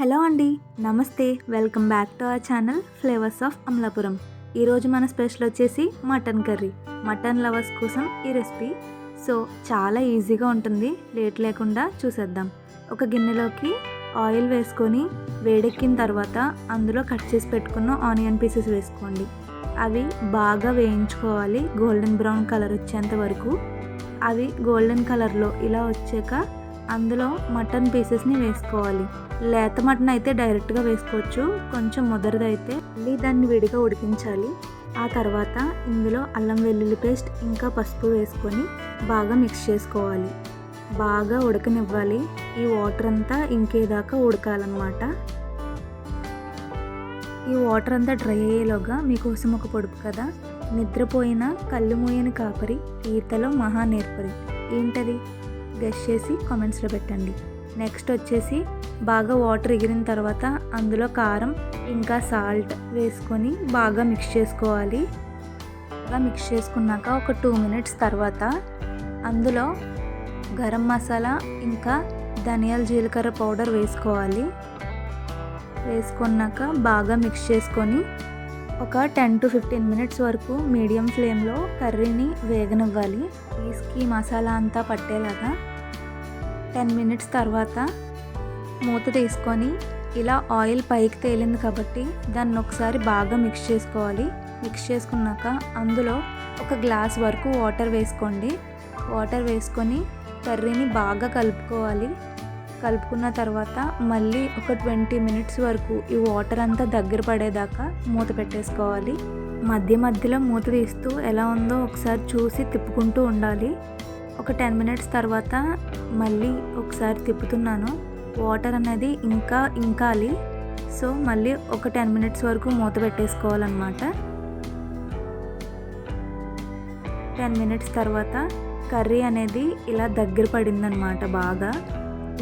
Hello అండి నమస్తే. Welcome back to our channel flavours of Amalapuram. ఈరోజు మన స్పెషల్ వచ్చేసి మటన్ కర్రీ. మటన్ లవర్స్ కోసం ఈ రెసిపీ. సో చాలా ఈజీగా ఉంటుంది. లేట్ లేకుండా చూసేద్దాం. ఒక గిన్నెలోకి ఆయిల్ వేసుకొని వేడెక్కిన తర్వాత అందులో కట్ చేసి పెట్టుకున్న ఆనియన్ పీసెస్ వేసుకోండి. అవి బాగా వేయించుకోవాలి. గోల్డెన్ బ్రౌన్ కలర్ వచ్చేంత వరకు. అవి గోల్డెన్ కలర్లో ఇలా వచ్చాక అందులో మటన్ పీసెస్ని వేసుకోవాలి. లేత మటన్ అయితే డైరెక్ట్గా వేసుకోవచ్చు. కొంచెం ముదరదైతే మళ్ళీ దాన్ని విడిగా ఉడికించాలి. ఆ తర్వాత ఇందులో అల్లం వెల్లుల్లి పేస్ట్ ఇంకా పసుపు వేసుకొని బాగా మిక్స్ చేసుకోవాలి. బాగా ఉడకనివ్వాలి. ఈ వాటర్ అంతా ఇంకేదాకా ఉడకాలన్నమాట. ఈ వాటర్ అంతా డ్రై అయ్యేలోగా మీకోసం ఒక పొడుపు కదా? నిద్రపోయిన కళ్ళు మూయని కాపరి ఈతలో మహా నేర్పరి. ఏంటది? గెస్ చేసి కామెంట్స్లో పెట్టండి. నెక్స్ట్ వచ్చేసి బాగా వాటర్ ఎగిరిన తర్వాత అందులో కారం ఇంకా సాల్ట్ వేసుకొని బాగా మిక్స్ చేసుకోవాలి. బాగా మిక్స్ చేసుకున్నాక ఒక టూ మినిట్స్ తర్వాత అందులో గరం మసాలా ఇంకా ధనియాల జీలకర్ర పౌడర్ వేసుకోవాలి. వేసుకున్నాక బాగా మిక్స్ చేసుకొని ఒక టెన్ టు ఫిఫ్టీన్ మినిట్స్ వరకు మీడియం ఫ్లేమ్లో కర్రీని వేగనివ్వాలి. పీస్కి మసాలా అంతా పట్టేలాగా టెన్ మినిట్స్ తర్వాత మూత తీసుకొని ఇలా ఆయిల్ పైకి తేలింది కాబట్టి దాన్ని ఒకసారి బాగా మిక్స్ చేసుకోవాలి. మిక్స్ చేసుకున్నాక అందులో ఒక గ్లాస్ వరకు వాటర్ వేసుకోండి. వాటర్ వేసుకొని కర్రీని బాగా కలుపుకోవాలి. కలుపుకున్న తర్వాత మళ్ళీ ఒక ట్వంటీ మినిట్స్ వరకు ఈ వాటర్ అంతా దగ్గర పడేదాకా మూత పెట్టేసుకోవాలి. మధ్య మధ్యలో మూత తీస్తూ ఎలా ఉందో ఒకసారి చూసి తిప్పుకుంటూ ఉండాలి. ఒక టెన్ మినిట్స్ తర్వాత మళ్ళీ ఒకసారి తిప్పుతున్నాను. వాటర్ అనేది ఇంకా ఇంకాలి. సో మళ్ళీ ఒక టెన్ మినిట్స్ వరకు మూత పెట్టేసుకోవాలన్నమాట. టెన్ మినిట్స్ తర్వాత కర్రీ అనేది ఇలా దగ్గర పడిందనమాట బాగా.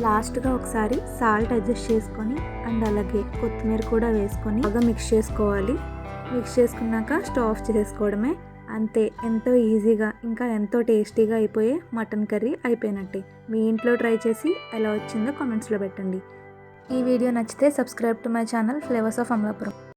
లాస్ట్గా ఒకసారి సాల్ట్ అడ్జస్ట్ చేసుకొని అండ్ అలాగే కొత్తిమీర కూడా వేసుకొని బాగా మిక్స్ చేసుకోవాలి. మిక్స్ చేసుకున్నాక స్టవ్ ఆఫ్ చేసుకోవడమే. అంతే ఎంతో ఈజీగా ఇంకా ఎంతో టేస్టీగా అయిపోయే మటన్ కర్రీ అయిపోయినట్టే. మీ ఇంట్లో ట్రై చేసి ఎలా వచ్చిందో కామెంట్స్లో పెట్టండి. ఈ వీడియో నచ్చితే subscribe to my channel flavours of Amalapuram